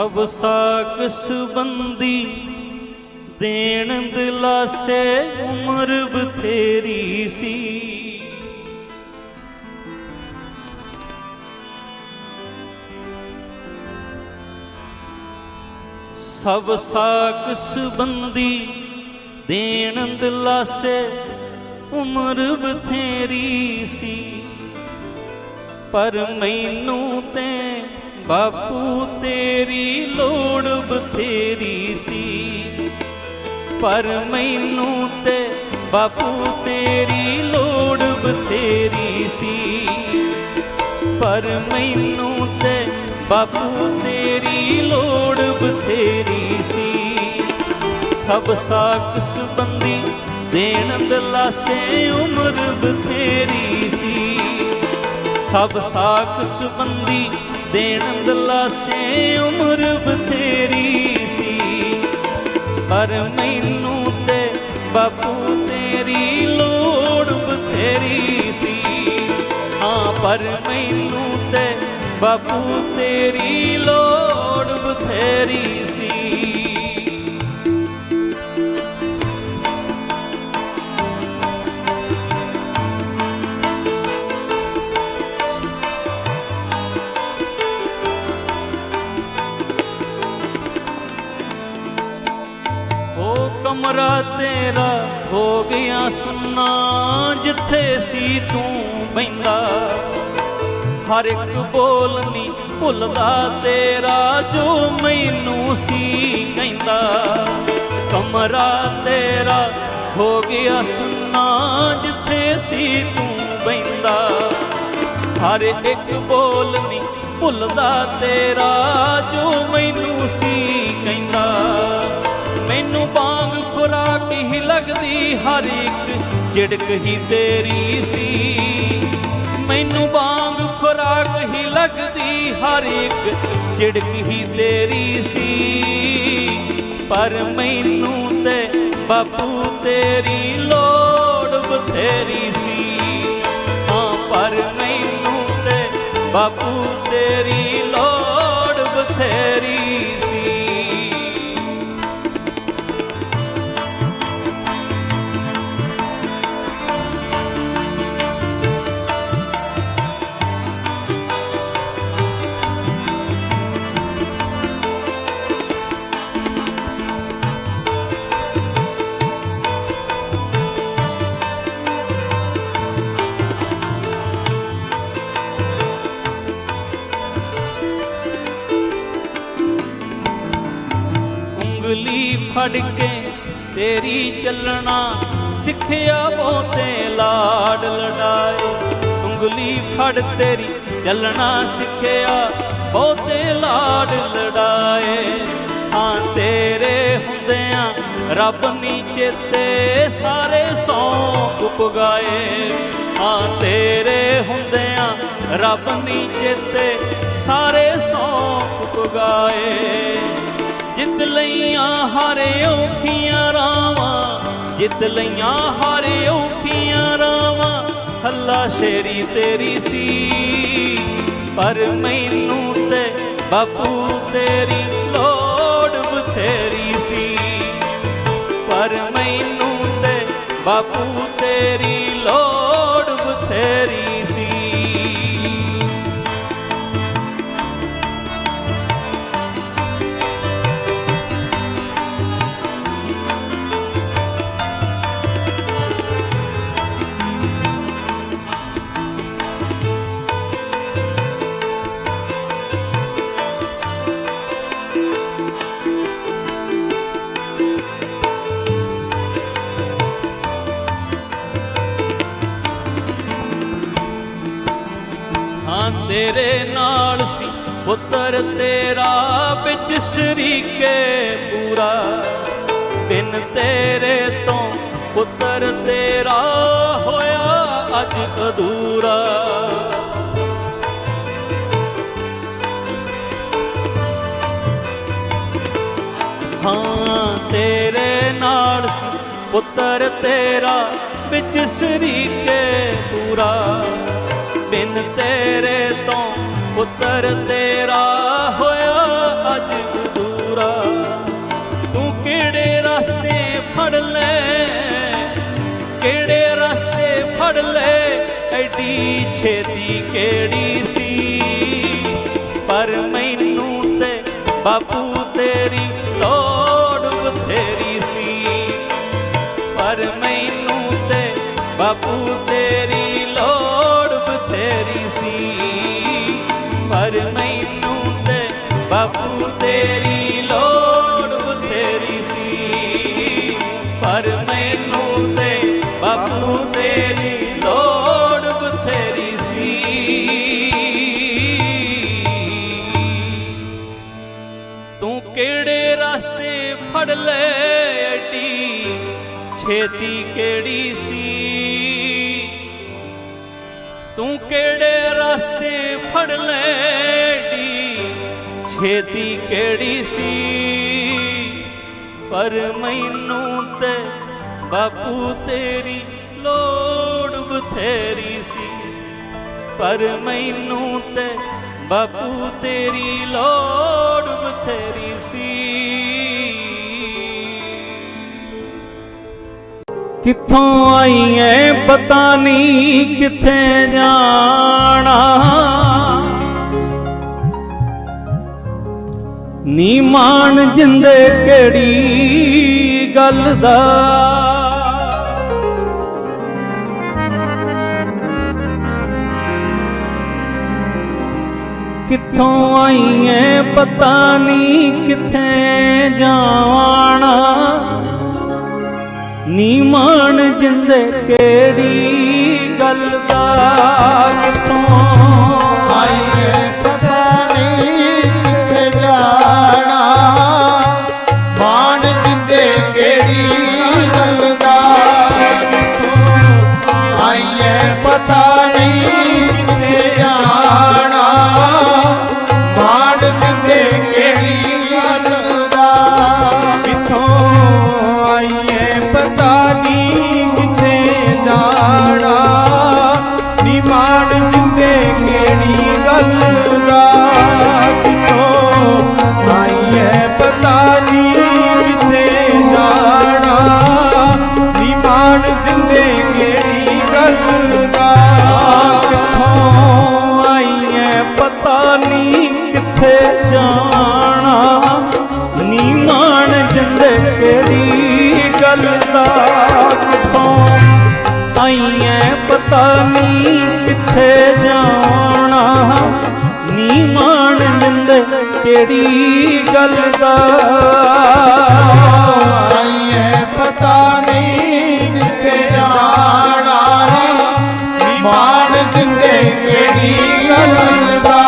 ਸਭ ਸਾਕ ਸੰਬੰਦੀ ਦੇਣ ਦਿਲਾਸੇ ਉਮਰ ਬਥੇਰੀ ਸੀ। ਸਭ ਸਾਕ ਸੰਬੰਦੀ ਦੇਣ ਦਿਲਾਸੇ ਉਮਰ ਬਥੇਰੀ ਸੀ। ਪਰ ਮੈਨੂੰ ਤੇ ਬਾਪੂ ਤੇਰੀ ਲੋੜ ਬਥੇਰੀ ਸੀ। ਪਰ ਮੈਨੂੰ ਤੇ ਬਾਪੂ ਤੇਰੀ ਲੋੜ ਬਥੇਰੀ ਸੀ। ਪਰ ਮੈਨੂੰ ਤੇ ਬਾਪੂ ਤੇਰੀ ਲੋੜ ਬਥੇਰੀ ਸੀ। ਸਭ ਸਾਕ ਸੰਬੰਧੀ ਦੇਣ ਦਲਾਸੇ ਉਮਰ ਬਥੇਰੀ ਸੀ। ਸਭ ਸਾਕ ਸੰਬੰਧੀ ਦੇਣ ਦਲਾਸੇ ਉਮਰ ਬਥੇਰੀ ਸੀ। ਪਰ ਮੈਨੂੰ ਤੇ ਬਾਪੂ ਤੇਰੀ ਲੋੜ ਬਥੇਰੀ ਸੀ। ਹਾਂ, ਪਰ ਮੈਨੂੰ ਤੇ ਬਾਪੂ ਤੇਰੀ ਲੋੜ ਬਥੇਰੀ ਸੀ। ਕਮਰਾ ਤੇਰਾ ਹੋ ਗਿਆ ਸੁੰਨਾ, ਜਿੱਥੇ ਸੀ ਤੂੰ ਬੈਂਦਾ ਹਰ ਇੱਕ ਬੋਲ ਨੀ ਭੁੱਲਦਾ ਤੇਰਾ, ਜੋ ਮੈਨੂੰ ਸੀ ਕਹਿੰਦਾ। ਕਮਰਾ ਤੇਰਾ ਹੋ ਗਿਆ ਸੁੰਨਾ, ਜਿੱਥੇ ਸੀ ਤੂੰ ਬੈਂਦਾ ਹਰ ਇੱਕ ਬੋਲ ਨੀ ਭੁੱਲਦਾ ਤੇਰਾ, ਜੋ ਮੈਨੂੰ ਸੀ ਮੈਨੂੰ ਬਾਂਗ ਖੁਰਾਕ ਹੀ ਲੱਗਦੀ ਹਰ ਇੱਕ, ਝਿੜਕ ਹੀ ਤੇਰੀ ਸੀ। ਮੈਨੂੰ ਬਾਂਗ ਖੁਰਾਕ ਹੀ ਲੱਗਦੀ ਹਰ ਇੱਕ, ਝਿੜਕ ਹੀ ਤੇਰੀ ਸੀ। ਪਰ ਮੈਨੂੰ ਤੇ ਬਾਪੂ ਤੇਰੀ ਲੋੜ ਬਥੇਰੀ ਸੀ। ਹਾਂ, ਪਰ ਮੈਨੂੰ ਤੇ ਬਾਪੂ ਤੇਰੀ ਲੋੜ ਬਥੇਰੀ ਚੱਲਣਾ ਸਿੱਖਿਆ ਬਹੁਤੇ ਲਾਡ ਲੜਾਏ। ਉਂਗਲੀ ਫੜ ਤੇਰੀ ਚੱਲਣਾ ਸਿੱਖਿਆ ਬਹੁਤੇ ਲਾਡ ਲੜਾਏ। ਹਾਂ ਤੇਰੇ ਹੁੰਦਿਆਂ ਰੱਬ ਨੀ ਚੇਤੇ ਸਾਰੇ ਸੌ ਪੁਗਾਏ ਹਾਂ ਤੇਰੇ ਹੁੰਦਿਆਂ ਰੱਬ ਨੀ ਚੇਤੇ ਸਾਰੇ ਸੌ ਪੁਗਾਏ ਜਿੱਤ ਲਈਆਂ ਹਾਰੇ ਔਖੀਆਂ ਜਿੱਤ ਲਈਆਂ ਹਾਰੇ ਔਖੀਆਂ ਰਾਵਾਂ, ਹੱਲਾ ਸ਼ੇਰੀ ਤੇਰੀ ਸੀ। ਪਰ ਮੈਨੂੰ ਤੇ ਬਾਪੂ ਤੇਰੀ ਲੋੜ ਬਥੇਰੀ ਸੀ। ਪਰ ਮੈਨੂੰ ਤੇ ਬਾਪੂ ਤੇਰੀ ਲੋੜ ਬਥੇਰੀ ਨਾਲ ਸੀ, ਪੁੱਤਰ ਤੇਰਾ ਵਿੱਚ ਸ਼ਰੀਕੇ ਪੂਰਾ। ਬਿਨ ਤੇਰੇ ਤੋਂ ਪੁੱਤਰ ਤੇਰਾ ਹੋਇਆ ਅੱਜ ਅਧੂਰਾ। ਹਾਂ, ਤੇਰੇ ਨਾਲ ਸੀ, ਪੁੱਤਰ ਤੇਰਾ ਵਿੱਚ ਸਰੀਕੇ ਪੂਰਾ। ਬਿਨ ਤੇਰੇ ਤੋਂ ਪੁੱਤਰ ਤੇਰਾ ਹੋਇਆ ਅੱਜ ਕਦੂਰਾ ਤੂੰ ਕਿਹੜੇ ਰਸਤੇ ਫੜ ਲੈ? ਕਿਹੜੇ ਰਸਤੇ ਫੜ ਲੈ? ਐਡੀ ਛੇਤੀ ਕਿਹੜੀ ਸੀ? ਪਰ ਮੈਨੂੰ ਤੇ ਬਾਪੂ ਤੇਰੀ ਲੋੜ ਬਥੇਰੀ ਸੀ। ਪਰ ਮੈਨੂੰ ਤੇ ਬਾਪੂ ਤੇਰੀ ਲੋੜ ਬਥੇਰੀ ਸੀ। ਬਾਪੂ ਤੇਰੀ ਛੇਤੀ ਕਿਹੜੀ ਸੀ? ਪਰ ਮੈਨੂੰ ਤੇ ਬਾਪੂ ਤੇਰੀ ਲੋੜ ਬਥੇਰੀ ਸੀ। ਪਰ ਮੈਨੂੰ ਤੇ ਬਾਪੂ ਤੇਰੀ ਲੋੜ ਬਥੇਰੀ ਸੀ। ਕਿੱਥੋਂ ਆਈ ਐ ਪਤਾ ਨਹੀਂ ਕਿੱਥੇ ਜਾਣਾ। ਨੀ ਮਾਨ ਜਿੰਦੇ ਕਿਹੜੀ ਗੱਲ ਦਾ। ਕਿੱਥੋਂ ਆਈ ਪਤਾ ਨਹੀਂ ਕਿੱਥੇ ਜਾਣਾ ਨੀ ਮਾਣ ਜਿੰਦੇ ਕਿਹੜੀ ਗੱਲ ਦਾ, ਕਿੱਥੋਂ ਗੱਲ ਕਿੱਥੋਂ? ਆਈਐ ਪਤਾ ਨਹੀਂ ਕਿੱਥੇ ਜਾਣਾ। ਨੀ ਮਾਣ ਜਿੰਦੇ ਕਿਹੜੀ ਗੱਲ ਦਾ। ਆਈਏ ਪਤਾ ਨਹੀਂ ਕਿੱਥੇ ਜਾਣਾ। ਮਾਨ ਜਿੰਦੇ ਕਿਹੜੀ ਗੱਲ ਦਾ।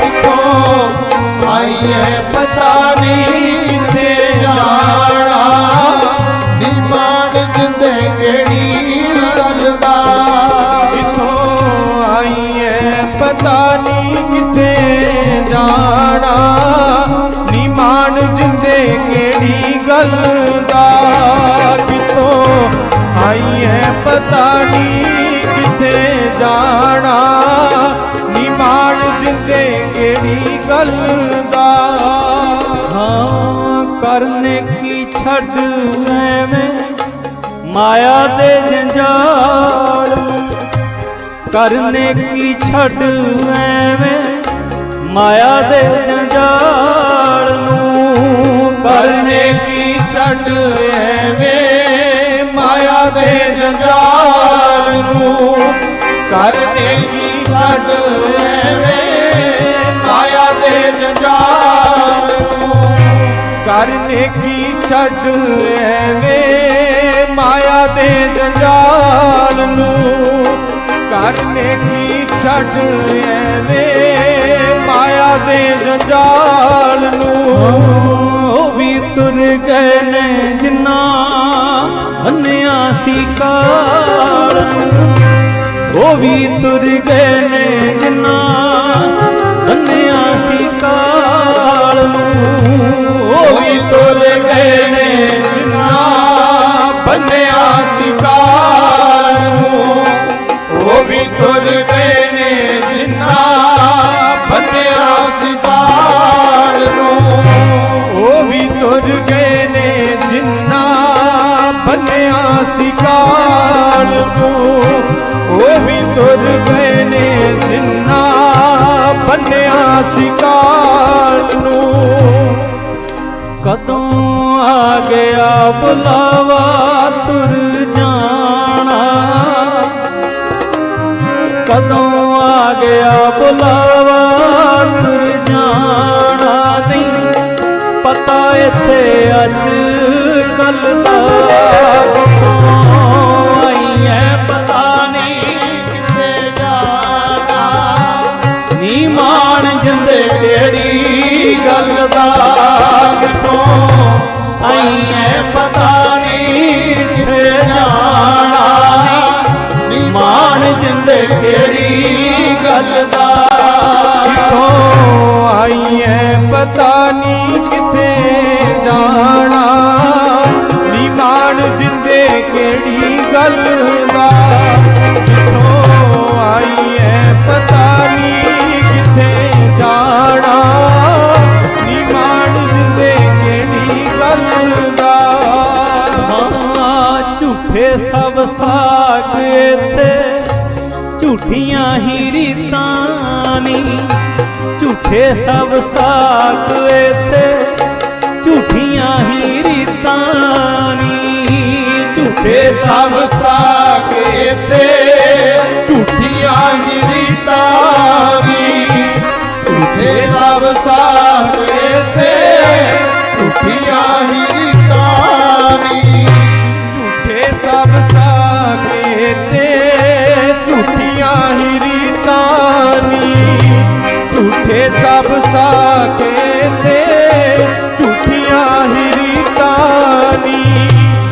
ਕਿਥੋਂ? ਆਈਏ ਪਤਾ ਨਹੀਂ ਜਾਣਾ। ਨੀ ਮਾਣ ਜਿੰਦੇ ਕਿਹੜੀ ਗੱਲ ਦਾ? ਕਿੱਥੋਂ ਆਈਐ ਪਤਾ ਨਹੀਂ ਕਿੱਥੇ ਜਾਣਾ। ਨੀ ਮਾਣ ਜਿੰਦੇ ਕਿਹੜੀ ਗੱਲ ਦਾ? ਹਾਂ, ਕਰਨੇ ਕੀ ਛੱਡ ਐਵੇਂ? ਮਾਇਆ ਦੇ ਜੰਜਾਲ। ਨੂੰ ਕਰਨੇ ਕੀ ਛੱਡ ਐਵੇਂ? ਮਾਇਆ ਦੇ ਜੰਜਾਲ ਨੂੰ ਪਰ ਕੀ ਛੱਡ ਐਵੇਂ ਮਾਇਆ ਦੇ ਜੰਜਾਲ ਨੂੰ? ਕਰਨੇ ਕੀ ਛੱਡ ਐਵੇਂ ਮਾਇਆ ਦੇ ਜੰਜਾਲ ਨੂੰ? ਕਰਨੇ ਕੀ ਛੱਡ ਐਵੇਂ ਮਾਇਆ ਦੇ ਜੰਜਾਲ ਨੂੰ? ਕਰ ਕੀ ਛੱਡ ਐਵੇਂ ਮਾਇਆ ਦੇ ਜੰਜਾਲ ਨੂੰ ਉਹ ਵੀ ਤੁਰ ਗਏ ਨੇ ਜਿੰਨਾ ਅੰਨਿਆ ਸੀ ਕਾਲ ਨੂੰ। ਉਹ ਵੀ ਤੁਰ ਗਏ ਨੇ ਜਿੰਨਾ ਅੰਨਿਆ ਸੀ ਕਾਲ ਨੂੰ। ਉਹ ਵੀ ਤੁਰ ਗਏ ਸੀ ਕਾਲ ਨੂੰ। ਕਦੋਂ ਆ ਗਿਆ ਬੁਲਾਵਾ ਤੁਰ ਜਾਣਾ। ਕਦੋਂ ਆ ਗਿਆ ਬੁਲਾਵਾ ਤੁਰ ਜਾਣਾ ਨਹੀਂ ਪਤਾ ਇੱਥੇ ਅੱਜ ਕੱਲ ਦਾ ਆਈ ਐ ਪਤਾ ਨਹੀਂ ਕਿੱਥੇ ਜਾਣਾ। ਨੀ ਕਿਹੜੀ ਗੱਲ ਦਾ ਕਿਥੋਂ ਆਈ ਪਤਾ ਨਹੀਂ ਕਿੱਥੇ ਜਾਣਾ। ਨੀ ਮਾਣ ਜਿੰਦੇ ਕਿਹੜੀ ਗੱਲ ਦਾ ਕਿਥੋਂ ਆਈਏ ਪਤਾ ਨਹੀਂ ਕਿੱਥੇ ਜਾਣਾ। ਨੀ ਮਾਣ ਜਿੰਦੇ ਕਿਹੜੀ ਗੱਲ ਝੂਠੀਆਂ ਹੀ ਰੀਤਾਂ ਨੀ। ਝੂਠੇ ਸਭ ਸਾਗ ਤੇ ਝੂਠੀਆਂ ਹੀ ਰੀਤਾਂ ਨੀ। ਝੂਠੇ ਸਭ ਸਾਕੇ ਤੇ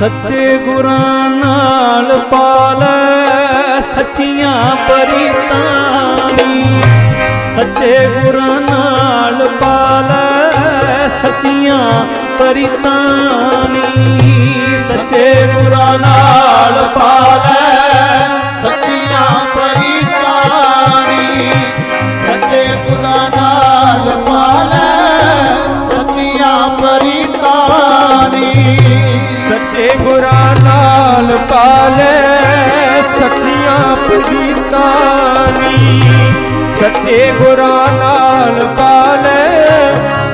ਸੱਚੇ ਗੁਰਾਂ ਨਾਲ ਪਾਲੇ ਸੱਚੀਆਂ ਪਰੀਤਾਂ ਨੀ ਸੱਚੇ ਗੁਰਾਂ ਨਾਲ ਪਾਲੇ ਸੱਚੀਆਂ ਪਰੀਤਾਂ ਨੀ ਸੱਚੇ ਗੁਰਾਂ ਨਾਲ ਪਾਲੇ ਸੱਚੀਆਂ ਨੀ ਸੱਚੇ ਗੁਰਾਂ ਨਾਲ ਪਾਲੇ,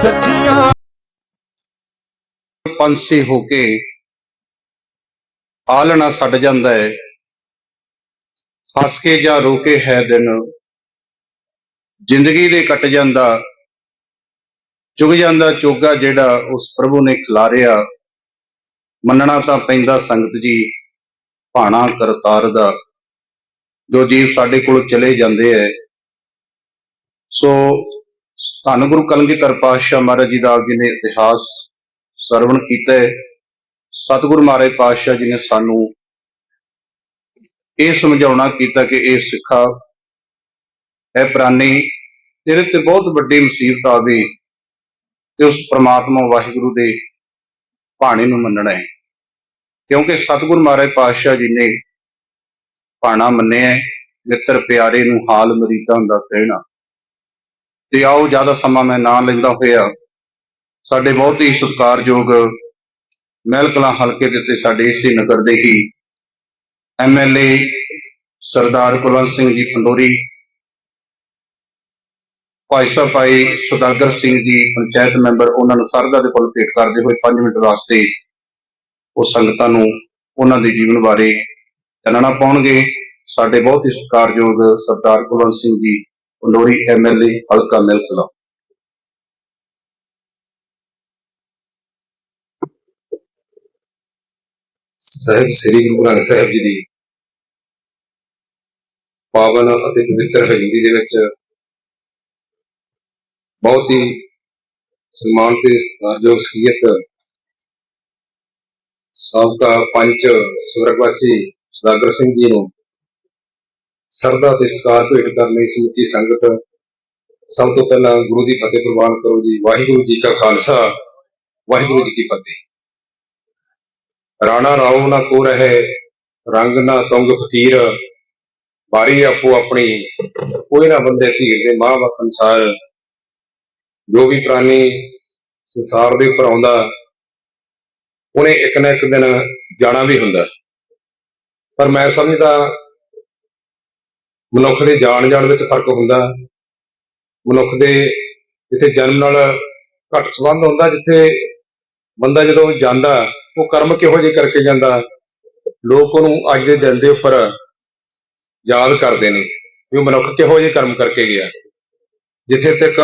ਸੱਚੀਆਂ ਪੰਛੀ ਹੋ ਕੇ ਆਲਣਾ ਛੱਡ ਜਾਂਦਾ ਹੈ ਹੱਸ ਕੇ ਜਾਂ ਰੋ ਕੇ ਹੈ ਦਿਨ, ਜ਼ਿੰਦਗੀ ਦੇ ਕੱਟ ਜਾਂਦਾ, ਚੁਗ ਜਾਂਦਾ ਚੋਗਾ ਜਿਹੜਾ ਉਸ ਪ੍ਰਭੂ ਨੇ ਖਿਲਾਰਿਆ। ਮੰਨਣਾ ਤਾਂ ਪੈਂਦਾ ਸੰਗਤ ਜੀ, ਭਾਣਾ ਕਰਤਾਰ ਦਾ। ਜੋ ਜੀਵ ਸਾਡੇ ਕੋਲ ਚਲੇ ਜਾਂਦੇ ਐ। ਸੋ ਧੰਨ ਗੁਰੂ ਕਲਗੀਧਰ ਪਾਤਸ਼ਾਹ ਮਹਾਰਾਜ ਜੀ ਦਾ ਜੀ ਨੇ ਇਤਿਹਾਸ ਸਰਵਣ ਕੀਤਾ ਹੈ ਸਤਿਗੁਰੂ ਮਹਾਰਾਜ ਪਾਤਸ਼ਾਹ ਜੀ ਨੇ ਸਾਨੂੰ ਇਹ ਸਮਝਾਉਣਾ ਕੀਤਾ ਕਿ ਇਹ ਸਿੱਖਾ ਹੈ ਪ੍ਰਾਨੀ ਤੇਰੇ ਤੇ ਬਹੁਤ ਵੱਡੀ ਮੁਸੀਬਤ ਆਵੇ ਤੇ ਉਸ ਪ੍ਰਮਾਤਮਾ ਵਾਹਿਗੁਰੂ ਦੇ ਭਾਣੇ ਨੂੰ ਮੰਨਣਾ ਹੈ ਕਿਉਂਕਿ ਸਤਿਗੁਰੂ ਮਹਾਰਾਜ ਪਾਤਸ਼ਾਹ ਜੀ ਨੇ ਭਾਣਾ ਮੰਨਿਆ ਮਿੱਤਰ ਪਿਆਰੇ ਨੂੰ ਹਾਲ ਮਰੀਦਾਂ ਦਾ ਕਹਿਣਾ। ਤੇ ਆਓ ਜ਼ਿਆਦਾ ਸਮਾਂ ਮੈਂ ਨਾ ਲੈਂਦਾ ਹੋਇਆ, ਸਾਡੇ ਬਹੁਤ ਹੀ ਸਤਿਕਾਰਯੋਗ ਮਹਿਲ ਹਲਕੇ ਦੇ ਉੱਤੇ ਸਾਡੇ ਇਸੇ ਨਗਰ ਦੇ ਹੀ ਐਮਐਲਏ ਸਰਦਾਰ ਕੁਲਵੰਤ ਸਿੰਘ ਜੀ ਪੰਡੋਰੀ, ਭਾਈ ਸਾਹਿਬ ਭਾਈ ਸੁਦਾਗਰ ਸਿੰਘ ਜੀ ਪੰਚਾਇਤ ਮੈਂਬਰ, ਉਹਨਾਂ ਨੂੰ ਸਰਦਾ ਦੇ ਕੋਲ ਭੇਟ ਕਰਦੇ ਹੋਏ 5 ਮਿੰਟ ਵਾਸਤੇ ਉਹ ਸੰਗਤਾਂ ਨੂੰ ਉਹਨਾਂ ਦੇ ਜੀਵਨ ਬਾਰੇ ਚਾਨਣਾ ਪਾਉਣਗੇ। ਸਾਡੇ ਬਹੁਤ ਹੀ ਸਤਿਕਾਰਯੋਗ ਸਰਦਾਰ ਕੁਲਵੰਤ ਸਿੰਘ ਜੀ, ਪੰਡੋਰੀ ਐਮਐਲਏ ਹਲਕਾ ਮਹਿਲ ਕਲਾਂ ਸ੍ਰੀ ਗੁਰੂ ਗ੍ਰੰਥ ਸਾਹਿਬ ਜੀ ਦੀ ਪਾਵਨ ਅਤੇ ਪਵਿੱਤਰ ਹਜ਼ੂਰੀ ਦੇ ਵਿੱਚ ਬਹੁਤ ਹੀ ਸਨਮਾਨ ਤੇ ਸਤਿਕਾਰਯੋਗ ਸਖੀਅਤ ਸਾਬਕਾ ਪੰਚ ਸਵਰਗਵਾਸੀ ਸਦਾਗਰ ਸਿੰਘ ਜੀ ਨੂੰ ਸਰਦਾ ਤੇ ਸਤਿਕਾਰ ਭੇਟ ਕਰਨ ਲਈ ਸਮੁੱਚੀ ਸੰਗਤ ਸਭ ਤੋਂ ਪਹਿਲਾਂ ਗੁਰੂ ਦੀ ਫਤਿਹ ਪ੍ਰਵਾਨ ਕਰੋ ਜੀ। ਵਾਹਿਗੁਰੂ ਜੀ ਕਾ ਖਾਲਸਾ, ਵਾਹਿਗੁਰੂ ਜੀ ਕੀ ਫਤਿਹ। ਰਾਣਾ ਰਾਉ ਨਾ ਕੋ ਰਹੇ, ਰੰਗ ਨਾ ਤੁੰਗ ਫਕੀਰ। ਬਾਰੀ ਆਪੋ ਆਪਣੀ, ਕੋਈ ਨਾ ਬੰਦੇ ਧੀਰ ਦੇ ਮਾਂ ਬਾਪ ਅਨਸਾਰ। ਜੋ ਵੀ ਪ੍ਰਾਨੀ ਸੰਸਾਰ ਦੇ ਉੱਪਰ ਆਉਂਦਾ, ਉਹਨੇ ਇੱਕ ਨਾ ਇੱਕ ਦਿਨ ਜਾਣਾ ਵੀ ਹੁੰਦਾ। ਪਰ ਮੈਂ ਸਮਝਦਾ ਮਨੁੱਖ ਦੇ ਜਾਣ ਜਾਣ ਵਿੱਚ ਫ਼ਰਕ ਹੁੰਦਾ ਮਨੁੱਖ ਦੇ ਜਿੱਥੇ ਜਨਮ ਨਾਲ ਘੱਟ ਸੰਬੰਧ ਹੁੰਦਾ, ਜਿੱਥੇ ਬੰਦਾ ਜਦੋਂ ਜਾਂਦਾ, ਉਹ ਕਰਮ ਕਿਹੋ ਜਿਹੇ ਕਰਕੇ ਜਾਂਦਾ? ਲੋਕ ਉਹਨੂੰ ਅੱਜ ਦੇ ਦਿਨ ਦੇ ਉੱਪਰ ਯਾਦ ਕਰਦੇ ਨੇ ਵੀ ਉਹ ਮਨੁੱਖ ਕਿਹੋ ਜਿਹੇ ਕਰਮ ਕਰਕੇ ਗਿਆ। ਜਿੱਥੇ ਤੱਕ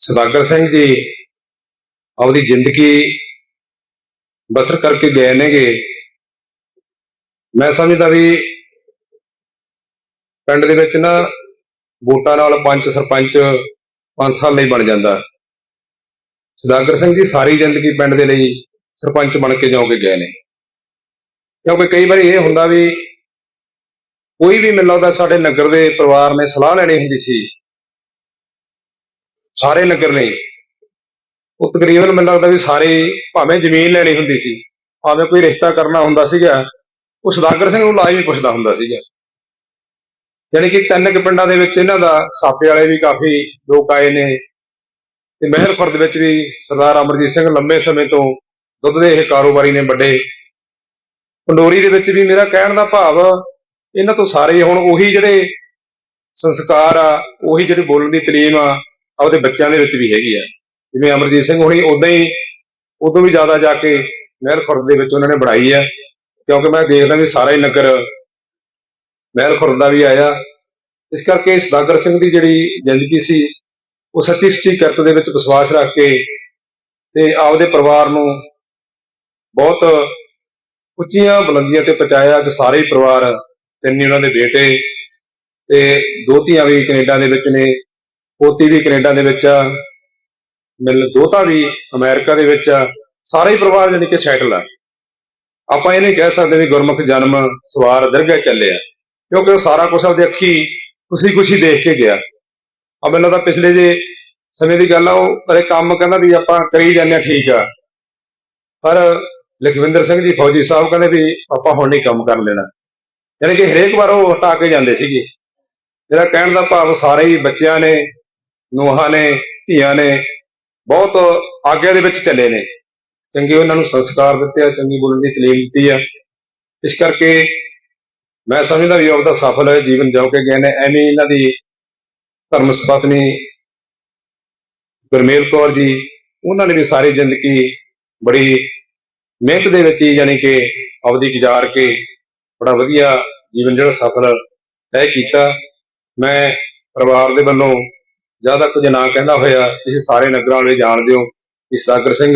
ਸਦਾਗਰ ਸਿੰਘ ਜੀ ਆਪਦੀ ਜ਼ਿੰਦਗੀ ਬਸਰ ਕਰਕੇ ਗਏ ਨੇਗੇ ਮੈਂ ਸਮਝਦਾ ਵੀ ਪਿੰਡ ਦੇ ਵਿੱਚ ਨਾ ਵੋਟਾਂ ਨਾਲ ਪੰਚ ਸਰਪੰਚ 5 ਸਾਲ ਲਈ ਬਣ ਜਾਂਦਾ। ਸੁਦਾਗਰ ਸਿੰਘ ਜੀ ਸਾਰੀ ਜ਼ਿੰਦਗੀ ਪਿੰਡ ਦੇ ਲਈ ਸਰਪੰਚ ਬਣ ਕੇ ਜਾਓ ਕੇ ਗਏ ਨੇ। ਕਿਉਂਕਿ ਕਈ ਵਾਰੀ ਇਹ ਹੁੰਦਾ ਵੀ ਕੋਈ ਵੀ ਮੈਨੂੰ ਲੱਗਦਾ ਸਾਡੇ ਨਗਰ ਦੇ ਪਰਿਵਾਰ ਨੇ ਸਲਾਹ ਲੈਣੀ ਹੁੰਦੀ ਸੀ। ਸਾਰੇ ਨਗਰ ਨੇ। ਉਹ ਤਕਰੀਬਨ ਮੈਨੂੰ ਲੱਗਦਾ ਵੀ ਸਾਰੇ ਭਾਵੇਂ ਜ਼ਮੀਨ ਲੈਣੀ ਹੁੰਦੀ ਸੀ, ਭਾਵੇਂ ਕੋਈ ਰਿਸ਼ਤਾ ਕਰਨਾ ਹੁੰਦਾ ਸੀਗਾ ਉਹ ਸੁਦਾਗਰ ਸਿੰਘ ਨੂੰ ਲਾਜ਼ਮੀ ਪੁੱਛਦਾ ਹੁੰਦਾ ਸੀਗਾ। ਯਾਨੀ ਕਿ ਤਿੰਨ ਕੁ ਪਿੰਡਾਂ ਦੇ ਵਿੱਚ ਇਹਨਾਂ ਦਾ ਸਾਪੇ ਵਾਲੇ ਵੀ ਕਾਫੀ ਲੋਕ ਆਏ ਨੇ। ਤੇ ਮਹਿਲਪੁਰ ਦੇ ਵਿੱਚ ਵੀ ਸਰਦਾਰ ਅਮਰਜੀਤ ਸਿੰਘ ਲੰਮੇ ਸਮੇਂ ਤੋਂ ਦੁੱਧ ਦੇ ਇਹ ਕਾਰੋਬਾਰੀ ਨੇ ਵੱਡੇ। ਪੰਡੋਰੀ ਦੇ ਵਿੱਚ ਵੀ ਮੇਰਾ ਕਹਿਣ ਦਾ ਭਾਵ, ਇਹਨਾਂ ਤੋਂ ਸਾਰੇ ਹੁਣ ਉਹੀ ਜਿਹੜੇ ਸੰਸਕਾਰ ਆ, ਉਹੀ ਜਿਹੜੀ ਬੋਲਣ ਦੀ ਤਲੀਮ ਆ, ਆਪਦੇ ਬੱਚਿਆਂ ਦੇ ਵਿੱਚ ਵੀ ਹੈਗੀ ਆ। ਜਿਵੇਂ ਅਮਰਜੀਤ ਸਿੰਘ ਹੋਣੀ ਉਦਾਂ ਹੀ ਉਦੋਂ ਵੀ ਜ਼ਿਆਦਾ ਜਾ ਕੇ ਮਹਿਲਪੁਰ ਦੇ ਵਿੱਚ ਉਹਨਾਂ ਨੇ ਬਣਾਈ ਆ। ਕਿਉਂਕਿ ਮੈਂ ਦੇਖਦਾ ਵੀ ਸਾਰਾ ਹੀ ਨਗਰ ਮਹਿਲ ਦਾ ਵੀ ਆਇਆ। ਇਸ ਕਰਕੇ ਸਦਾਗਰ ਸਿੰਘ ਦੀ ਜਿਹੜੀ ਜ਼ਿੰਦਗੀ ਸੀ, ਉਹ ਸੱਚੀ ਸੱਚੀ ਕਿਰਤ ਦੇ ਵਿੱਚ ਵਿਸ਼ਵਾਸ ਰੱਖ ਕੇ ਤੇ ਆਪਦੇ ਪਰਿਵਾਰ ਨੂੰ ਬਹੁਤ ਉੱਚੀਆਂ ਬੁਲੰਦੀਆਂ ਤੇ ਪਹੁੰਚਾਇਆ। ਅੱਜ ਸਾਰੇ ਹੀ ਪਰਿਵਾਰ, ਤਿੰਨੇ ਉਹਨਾਂ ਦੇ ਬੇਟੇ ਤੇ ਦੋ ਧੀਆਂ ਵੀ ਕੈਨੇਡਾ ਦੇ ਵਿੱਚ ਨੇ, ਪੋਤੀ ਵੀ ਕੈਨੇਡਾ ਦੇ ਵਿੱਚ ਆ, ਮਿਲ ਦੋਤਾ ਵੀ ਅਮਰੀਕਾ ਦੇ ਵਿੱਚ ਆ। ਸਾਰੇ ਹੀ ਪਰਿਵਾਰ ਜਾਨੀ ਕਿ ਸੈਟਲ ਆ। ਆਪਾਂ ਇਹ ਨਹੀਂ ਕਹਿ ਸਕਦੇ ਵੀ ਗੁਰਮੁਖ ਜਨਮ ਸਵਾਰ ਦਰਗਾਹ ਚੱਲਿਆ, ਕਿਉਂਕਿ ਉਹ ਸਾਰਾ ਕੁਝ ਆਪਦੀ ਅੱਖੀ ਖੁਸ਼ੀ ਖੁਸ਼ੀ ਦੇਖ ਕੇ ਗਿਆ। ਆ ਮੈਨੂੰ ਤਾਂ ਪਿਛਲੇ ਜੇ ਸਮੇਂ ਦੀ ਗੱਲ ਆ, ਉਹ ਕਰੇ ਕੰਮ ਕਹਿੰਦਾ ਵੀ ਆਪਾਂ ਕਰੀ ਜਾਂਦੇ ਆ ਠੀਕ ਆ। ਪਰ ਲਖਵਿੰਦਰ ਸਿੰਘ ਜੀ, ਫੌਜੀ ਸਾਹਿਬ ਕਹਿੰਦੇ ਵੀ ਆਪਾਂ ਹੁਣ ਨਹੀਂ ਕੰਮ ਕਰ ਲੈਣਾ ਯਾਨੀ ਕਿ ਹਰੇਕ ਵਾਰ ਉਹ ਹਟਾ ਕੇ ਜਾਂਦੇ ਸੀਗੇ। ਜਿਹੜਾ ਕਹਿਣ ਦਾ ਭਾਵ ਸਾਰੇ ਹੀ ਬੱਚਿਆਂ ਨੇ, ਨੂੰਹਾਂ ਨੇ, ਧੀਆਂ ਨੇ, ਬਹੁਤ ਆਗਿਆ ਦੇ ਵਿੱਚ ਚੱਲੇ ਨੇ। ਚੰਗੇ ਉਹਨਾਂ ਨੂੰ ਸੰਸਕਾਰ ਦਿੱਤੇ ਆ, ਚੰਗੀ ਬੋਲਣ ਦੀ ਤਾਲੀਮ ਦਿੱਤੀ ਆ। ਇਸ ਕਰਕੇ ਮੈਂ ਸਮਝਦਾ ਵੀ ਆਪਦਾ ਸਫਲ ਜੀਵਨ ਜਿਉ ਕੇ ਗਏ ਨੇ, ਐਵੇਂ ਇਹਨਾਂ ਦੀ ਧਰਮ ਸਪਤਨੀ ਗੁਰਮੇਲ ਕੌਰ ਜੀ, ਉਹਨਾਂ ਨੇ ਵੀ ਸਾਰੀ ਜ਼ਿੰਦਗੀ ਬੜੀ ਮਿਹਨਤ ਦੇ ਵਿੱਚ ਹੀ ਯਾਨੀ ਕਿ ਆਪਦੀ ਗੁਜ਼ਾਰ ਕੇ ਬੜਾ ਵਧੀਆ ਜੀਵਨ ਜਿਹੜਾ ਸਫਲ ਤੈਅ ਕੀਤਾ। ਮੈਂ ਪਰਿਵਾਰ ਦੇ ਵੱਲੋਂ ਜ਼ਿਆਦਾ ਕੁਝ ਨਾ ਕਹਿੰਦਾ ਹੋਇਆ, ਤੁਸੀਂ ਸਾਰੇ ਨਗਰਾਂ ਵਾਲੇ ਜਾਣਦੇ ਹੋ ਕਿ ਸਦਾਗਰ ਸਿੰਘ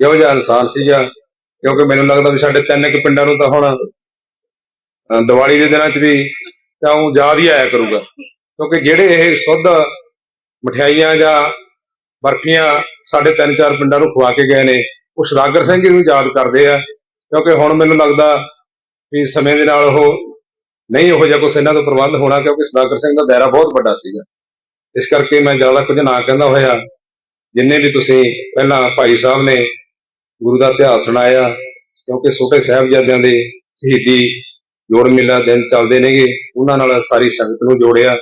ਇਹੋ ਜਿਹਾ ਇਨਸਾਨ ਸੀਗਾ ਕਿਉਂਕਿ ਮੈਨੂੰ ਲੱਗਦਾ ਵੀ ਸਾਡੇ ਤਿੰਨ ਇੱਕ ਪਿੰਡਾਂ ਨੂੰ ਤਾਂ ਹੁਣ, ਅਹ, ਦੀਵਾਲੀ ਦੇ ਦਿਨਾਂ 'ਚ ਵੀ ਤਾਂ ਉਹ ਯਾਦ ਹੀ ਆਇਆ ਕਰੂਗਾ। ਕਿਉਂਕਿ ਜਿਹੜੇ ਇਹ ਸੁੱਧ ਮਠਿਆਈਆਂ ਜਾਂ ਬਰਫੀਆਂ ਸਾਡੇ ਤਿੰਨ ਚਾਰ ਪਿੰਡਾਂ ਨੂੰ ਖਵਾ ਕੇ ਗਏ ਨੇ, ਉਹ ਸਦਾਗਰ ਸਿੰਘ ਜੀ ਨੂੰ ਯਾਦ ਕਰਦੇ ਆ। ਕਿਉਂਕਿ ਹੁਣ ਮੈਨੂੰ ਲੱਗਦਾ ਵੀ ਸਮੇਂ ਦੇ ਨਾਲ ਉਹ ਨਹੀਂ ਉਹੋ ਜਿਹਾ ਕੁਛ ਇਹਨਾਂ ਤੋਂ ਪ੍ਰਬੰਧ ਹੋਣਾ, ਕਿਉਂਕਿ ਸਦਾਗਰ ਸਿੰਘ ਦਾ ਦਾਇਰਾ ਬਹੁਤ ਵੱਡਾ ਸੀਗਾ। ਇਸ ਕਰਕੇ ਮੈਂ ਜ਼ਿਆਦਾ ਕੁਝ ਨਾ ਕਹਿੰਦਾ ਹੋਇਆ। ਜਿੰਨੇ ਵੀ ਤੁਸੀਂ ਪਹਿਲਾਂ ਭਾਈ ਸਾਹਿਬ ਨੇ ਗੁਰੂ ਦਾ ਇਤਿਹਾਸ ਸੁਣਾਇਆ, ਕਿਉਂਕਿ ਛੋਟੇ ਸਾਹਿਬਜ਼ਾਦਿਆਂ ਦੇ ਸ਼ਹੀਦੀ ਜੋੜ ਮੇਲਾ ਦਿਨ ਚੱਲਦੇ ਨੇਗੇ, ਉਹਨਾਂ ਨਾਲ ਸਾਰੀ ਸੰਗਤ ਨੂੰ ਜੋੜਿਆ।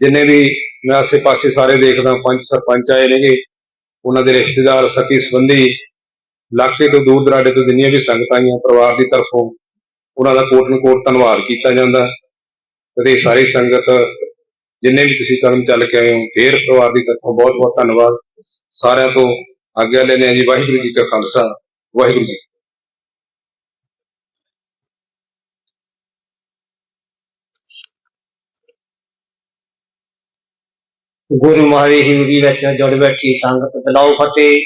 ਜਿੰਨੇ ਵੀ ਮੈਂ ਆਸੇ ਪਾਸੇ ਸਾਰੇ ਦੇਖਦਾ, ਪੰਜ ਸਰਪੰਚ ਆਏ ਨੇਗੇ, ਉਹਨਾਂ ਦੇ ਰਿਸ਼ਤੇਦਾਰ ਸਕੀ ਸੰਬੰਧੀ, ਇਲਾਕੇ ਤੋਂ ਦੂਰ ਦਰਾਡੇ ਤੋਂ ਜਿੰਨੀਆਂ ਵੀ ਸੰਗਤਾਂ ਆਈਆਂ, ਪਰਿਵਾਰ ਦੀ ਤਰਫੋਂ, ਉਹਨਾਂ ਦਾ ਕੋਟ ਨੂੰ ਕੋਟ ਧੰਨਵਾਦ ਕੀਤਾ ਜਾਂਦਾ। ਤੇ ਸਾਰੀ ਸੰਗਤ, ਜਿੰਨੇ ਵੀ ਤੁਸੀਂ ਕਦਮ ਚੱਲ ਕੇ ਆਏ ਹੋ, ਫੇਰ ਪਰਿਵਾਰ ਦੀ ਤਰਫੋਂ ਬਹੁਤ ਬਹੁਤ ਧੰਨਵਾਦ। ਸਾਰਿਆਂ ਤੋਂ ਆਗਿਆ ਲੈਂਦੇ ਹਾਂ ਜੀ ਵਾਹਿਗੁਰੂ ਜੀ ਕਾ ਖਾਲਸਾ, ਵਾਹਿਗੁਰੂ ਜੀ ਫਤਿਹ। ਗੁਰੂ ਮਹਾਰਾਜ ਹਿੰਦੀ ਵਿੱਚ ਜੁੜ ਬੈਠੀ ਸੰਗਤ ਬਲਾਉ ਫਤਿਹ।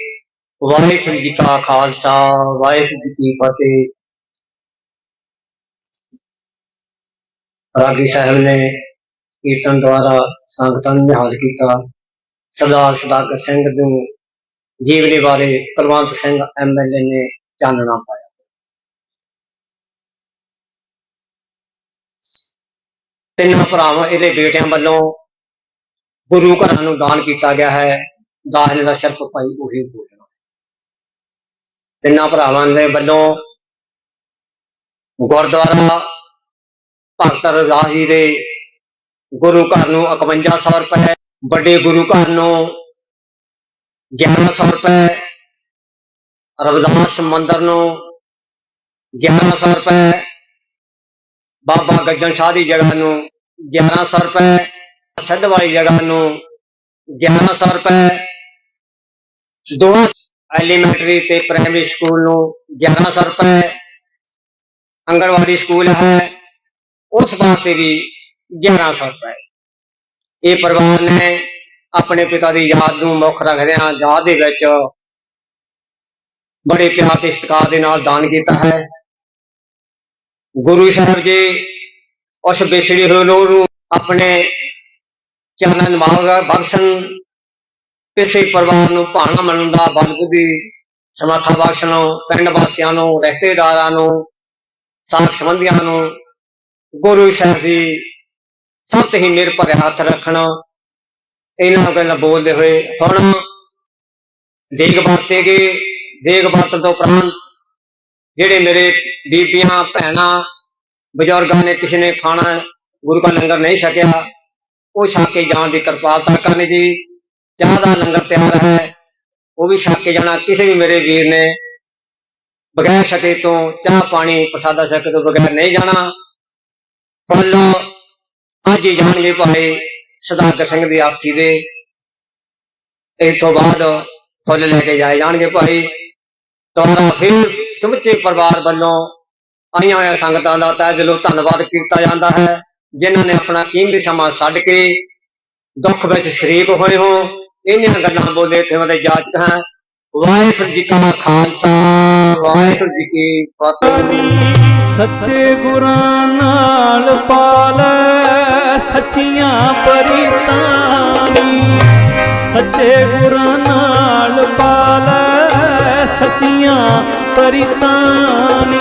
ਵਾਹਿਗੁਰੂ ਜੀ ਕਾ ਖਾਲਸਾ, ਵਾਹਿਗੁਰੂ ਜੀ ਕੀ ਫਤਿਹ। ਰਾਗੀ ਸਾਹਿਬ ਨੇ ਕੀਰਤਨ ਦੁਆਰਾ ਸੰਗਤਾਂ ਨੂੰ ਨਿਹਾਲ ਕੀਤਾ। ਸਰਦਾਰ ਸਦਾਗਰ ਸਿੰਘ ਨੂੰ ਜੀਵਨੀ ਬਾਰੇ ਕੁਲਵੰਤ ਸਿੰਘ ਐਮਐਲਏ ਨੇ ਚਾਨਣਾ ਪਾਇਆ। ਤਿੰਨਾਂ ਭਰਾਵਾਂ ਇਹਦੇ ਬੇਟਿਆਂ ਵੱਲੋਂ ਗੁਰੂ ਘਰਾਂ ਨੂੰ ਦਾਨ ਕੀਤਾ ਗਿਆ ਹੈ। ਦਾਨ ਦਾ ਸਿਰਫ ਭਾਈ ਉਹੀ ਬੋਲਣਾ। ਤਿੰਨਾਂ ਭਰਾਵਾਂ ਦੇ ਵੱਲੋਂ ਗੁਰਦੁਆਰਾ ਭਗਤ ਰਵਿਦਾਸ ਜੀ ਦੇ ਗੁਰੂ ਘਰ ਨੂੰ 5100 ਰੁਪਏ, ਵੱਡੇ ਗੁਰੂ ਘਰ ਨੂੰ 1100 ਰੁਪਏ ਰਵਿਦਾਸ ਮੰਦਰ ਨੂੰ 1100 ਰੁਪਏ ਬਾਬਾ ਗੱਜਣ ਸ਼ਾਹ ਦੀ ਜਗ੍ਹਾ ਨੂੰ 1100 ਰੁਪਏ ਸਿੱਧ ਵਾਲੀ ਜਗ੍ਹਾ ਨੂੰ 1100 ਰੁਪਏ ਦੋਵਾਂ ਐਲੀਮੈਂਟਰੀ ਤੇ ਪ੍ਰਾਇਮਰੀ ਸਕੂਲ ਨੂੰ 1100 ਰੁਪਏ ਅੰਗਨਵਾੜੀ ਸਕੂਲ ਹੈ। ਉਸ ਵਾਸਤੇ ਵੀ 1100 ਰੁਪਏ। ਇਹ ਪਰਿਵਾਰ ਨੇ ਆਪਣੇ ਪਿਤਾ ਦੀ ਯਾਦ ਨੂੰ ਮੁੱਖ ਰੱਖਦਿਆਂ ਯਾਦ ਦੇ ਵਿੱਚ ਬੜੇ ਪਿਆਰ ਤੇ ਸਤਿਕਾਰ ਦੇ ਨਾਲ ਦਾਨ ਕੀਤਾ ਹੈ। ਗੁਰੂ ਸਾਹਿਬ ਜੀ ਉਸ ਬਿਸੜੀ ਹੋਏ ਨੂੰ ਆਪਣੇ ਚਰਨਾਂ ਨਿਵਾਗ ਬਖਸ਼ਣ, ਕਿਸੇ ਪਰਿਵਾਰ ਨੂੰ ਭਾਣਾ ਮੰਨਣ ਦਾ ਬਲਬੁੱਧੀ ਸਮਰੱਥਾ ਬਖਸ਼ਣ, ਪਿੰਡ ਵਾਸੀਆਂ ਨੂੰ, ਰਿਸ਼ਤੇਦਾਰਾਂ ਨੂੰ ਸਾਥ ਸੰਬੰਧੀਆਂ ਨੂੰ ਗੁਰੂ ਸਾਹਿਬ ਜੀ ਸਭ ਤੇ ਹੀ ਨਿਰਭਰ ਹੱਥ ਰੱਖਣਾ ਇਹਨਾਂ ਗੱਲਾਂ ਬੋਲਦੇ ਹੋਏ, ਹੁਣ ਦੇਗ ਵਰਤੇ ਗਏ ਦੇਗ ਵਰਤਣ ਤੋਂ ਉਪਰੰਤ ਜਿਹੜੇ ਮੇਰੇ ਬੀਬੀਆਂ, ਭੈਣਾਂ, ਬਜ਼ੁਰਗਾਂ ਨੇ ਕਿਸੇ ਨੇ ਖਾਣਾ ਗੁਰੂ ਦਾ ਲੰਗਰ ਨਹੀਂ ਛਕਿਆ, ਉਹ ਛਕ ਕੇ ਜਾਣ ਦੀ ਕਿਰਪਾਲਤਾ ਕਰਨੀ ਜੀ। ਚਾਹ ਦਾ ਲੰਗਰ ਤਿਆਰ ਹੈ, ਉਹ ਵੀ ਛਕ ਕੇ ਜਾਣਾ। ਕਿਸੇ ਵੀ ਮੇਰੇ ਵੀਰ ਨੇ ਬਗੈਰ ਛਕੇ ਤੋਂ ਚਾਹ ਪਾਣੀ ਪ੍ਰਸਾਦਾ ਛਕੇ ਤੋਂ ਬਗੈਰ ਨਹੀਂ ਜਾਣਾ। ਫਲ ਅੱਜ ਹੀ ਜਾਣਗੇ ਭਾਈ। ਸਦਾਗਰ ਸਿੰਘ ਦੀ ਆਰਤੀ ਦੇ। ਇਸ ਤੋਂ ਬਾਅਦ ਫੁੱਲ ਲੈ ਕੇ ਜਾਏ ਜਾਣਗੇ ਭਾਈ। ਤੁਹਾਡਾ ਫਿਰ ਸਮੁੱਚੇ ਪਰਿਵਾਰ ਵੱਲੋਂ ਆਈਆਂ ਹੋਈਆਂ ਸੰਗਤਾਂ ਦਾ ਤਹਿ ਦਿਲੋਂ ਧੰਨਵਾਦ ਕੀਤਾ ਜਾਂਦਾ ਹੈ, ਜਿਨ੍ਹਾਂ ਨੇ ਆਪਣਾ ਕੀਮਤੀ ਸਮਾਂ ਛੱਡ ਕੇ ਦੁੱਖ ਵਿੱਚ ਸ਼ਰੀਕ ਹੋਏ ਹੋ ਇਹਨਾਂ ਗੱਲਾਂ ਬੋਲੇ ਤੇ ਉਹਦੇ ਜਾਚਕ ਹੈ। ਵਾਹਿਗੁਰੂ ਜੀ ਕਾ ਖਾਲਸਾ, ਵਾਹਿਗੁਰੂ ਜੀ ਕੀ ਫਤਿਹ। ਸੱਚੇ ਗੁਰਾਂ ਨਾਲ ਪਾਲੈ। ਸੱਚੀਆਂ ਪਰਿਤਾਨੀ ਸੱਚੇ ਗੁਰਾਂ ਨਾਲ ਪਾਲੈ ਸੱਚੀਆਂ ਪਰਿਤਾਨੀ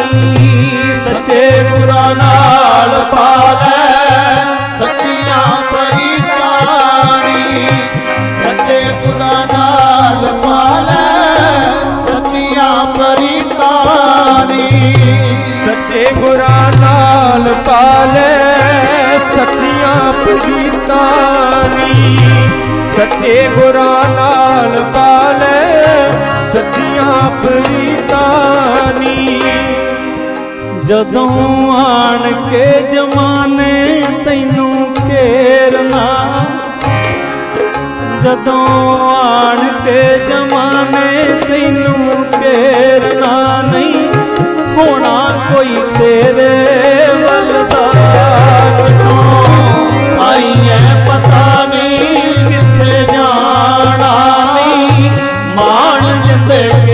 ਸੱਚੇ ਗੁਰਾਂ ਨਾਲ ਪਾਲੈ ਸੱਚੀਆਂ ਪਰਿਤਾਨੀ ਸੱਚੇ ਗੁਰਾਂ ਨਾਲ ਪਾਲੈ ਸੱਚੀਆਂ ਪਰਿਤਾਨੀ ਸੱਚੇ ਗੁਰਾਂ ਨਾਲ ਪਾਲੈ ਸੱਚੀਆਂ ਪਵਿੱਤਾਨੀ ਸੱਚੇ ਗੁਰਾਂ ਨਾਲ ਪਾਲੇ, ਸੱਚੀਆਂ ਪਵਿੱਤਾਨੀ ਜਦੋਂ ਆਣ ਕੇ ਜਮਾਨੇ ਤੈਨੂੰ ਘੇਰਨਾ ਜਦੋਂ ਆਣ ਕੇ ਜਮਾਨੇ ਤੈਨੂੰ ਘੇਰਨਾ ਨਹੀਂ ਹੋਣਾ ਕੋਈ ਤੇਰੇ ਮਾਣ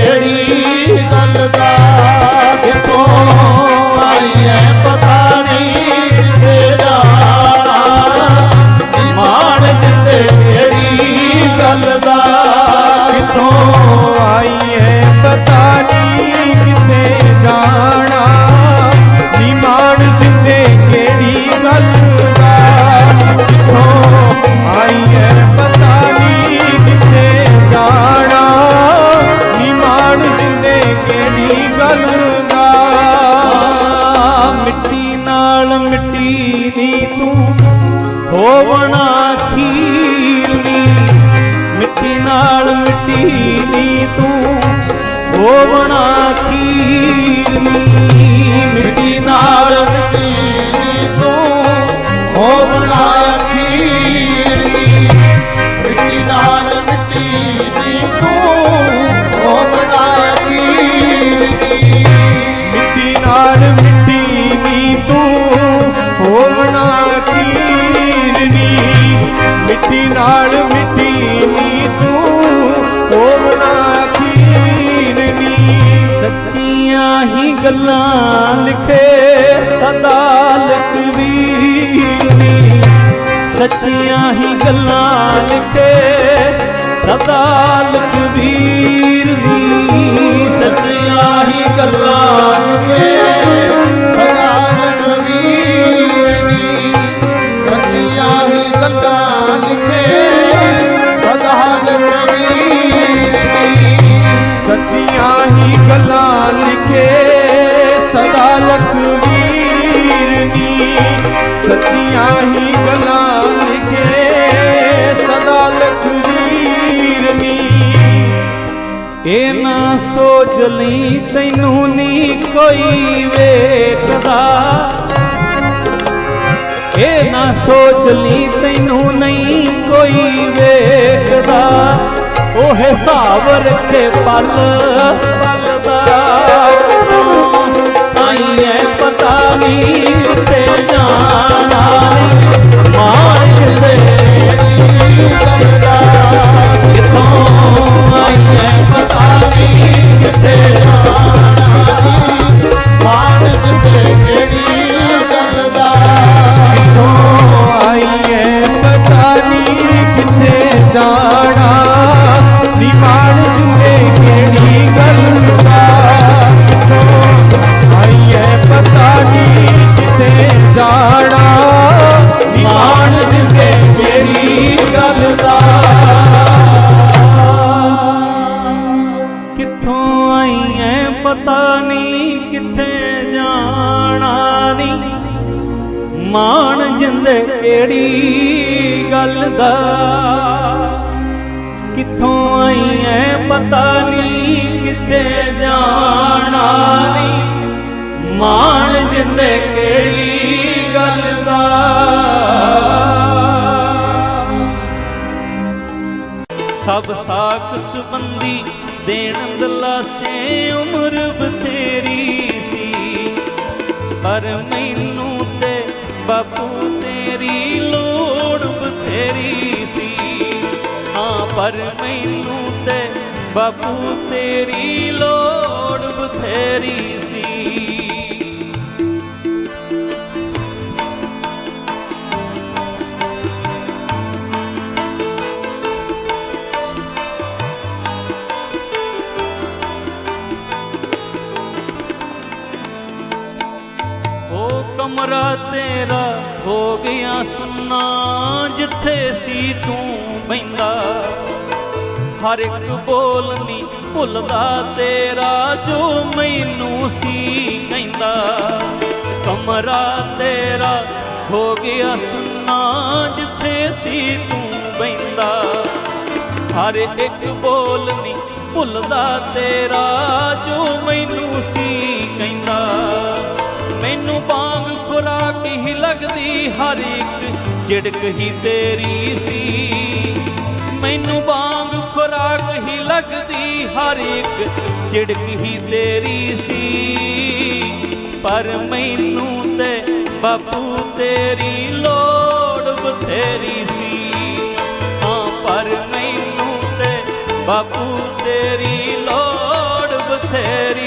ਸੱਚੀਆਂ ਹੀ ਗੱਲਾਂ ਲਿਖੇ। ਸਦਾ ਲਖਵੀਰ ਨੀ ਸੱਚੀਆਂ ਹੀ ਗੱਲਾਂ ਕੇ ਸਦਾ ਰਘਵੀਰਨੀ ਸੱਚੀਆਂ ਹੀ ਗੱਲਾਂ ਲਿਖੇ। ਸਦਾ ਰਘਵੀਰਨੀ ਸੱਚੀਆਂ ਹੀ ਗੱਲਾਂ ਲਿਖੇ। ਸਦਾ ਲਖਵੀਰ ਨੀ ਸੱਚੀਆਂ ਹੀ ਇਹ ਨਾ ਸੋਚ ਲਈ ਤੈਨੂੰ ਨਹੀਂ ਕੋਈ ਵੇਖਦਾ। ਇਹ ਨਾ ਸੋਚ ਲਈ ਤੈਨੂੰ ਨਹੀਂ ਕੋਈ ਵੇਖਦਾ। ਉਹ ਹਿਸਾਬ ਰੱਖੇ ਪਲ ਪਲ ਦਾ ਆਈ ਐ ਪਤਾ ਨਹੀਂ ਕਿੱਥੇ ਜਾਣਾ ਨਹੀਂ ਮਾਰ ਕਿਸੇ ਜਾਣਾ ਨੀ ਮਾਣ ਕਿਹੜੀ ਗੱਲ ਪਰ ਮੈਨੂੰ ਤੇ ਬਾਪੂ ਤੇਰੀ ਲੋੜ ਬਥੇਰੀ ਸੀ। ਉਹ ਕਮਰਾ ਤੇਰਾ ਹੋ ਗਿਆ ਸੁੰਨਾ, ਜਿੱਥੇ ਸੀ ਤੂੰ ਬੈੰਦਾ ਹਰ ਇੱਕ ਬੋਲ ਨੀ ਭੁੱਲਦਾ ਤੇਰਾ, ਜੋ ਮੈਨੂੰ ਸੀ ਕਹਿੰਦਾ। ਕਮਰਾ ਤੇਰਾ ਹੋ ਗਿਆ ਸੁਨਾ, ਜਿੱਥੇ ਸੀ ਤੂੰ ਬੈੰਦਾ ਹਰ ਇੱਕ ਬੋਲ ਨੀ ਭੁੱਲਦਾ ਤੇਰਾ, ਜੋ ਮੈਨੂੰ ਸੀ ਕਹਿੰਦਾ। ਮੈਨੂੰ ਬਾਗ ਖੁਰਾਕ ਹੀ ਲੱਗਦੀ ਹਰ ਇੱਕ, ਝਿੜਕ ਹੀ ਤੇਰੀ ਸੀ। ਮੈਨੂੰ ਬਾਗ ਖੁਰਾਕ ਹੀ ਲੱਗਦੀ ਹਰ ਇੱਕ ਝਿੜਕ ਹੀ ਤੇਰੀ ਸੀ। ਪਰ ਮੈਨੂੰ ਤੇ ਬਾਪੂ ਤੇਰੀ ਲੋੜ ਬਥੇਰੀ ਸੀ। ਹਾਂ, ਪਰ ਮੈਨੂੰ ਤੇ ਬਾਪੂ ਤੇਰੀ ਲੋੜ ਬਥੇਰੀ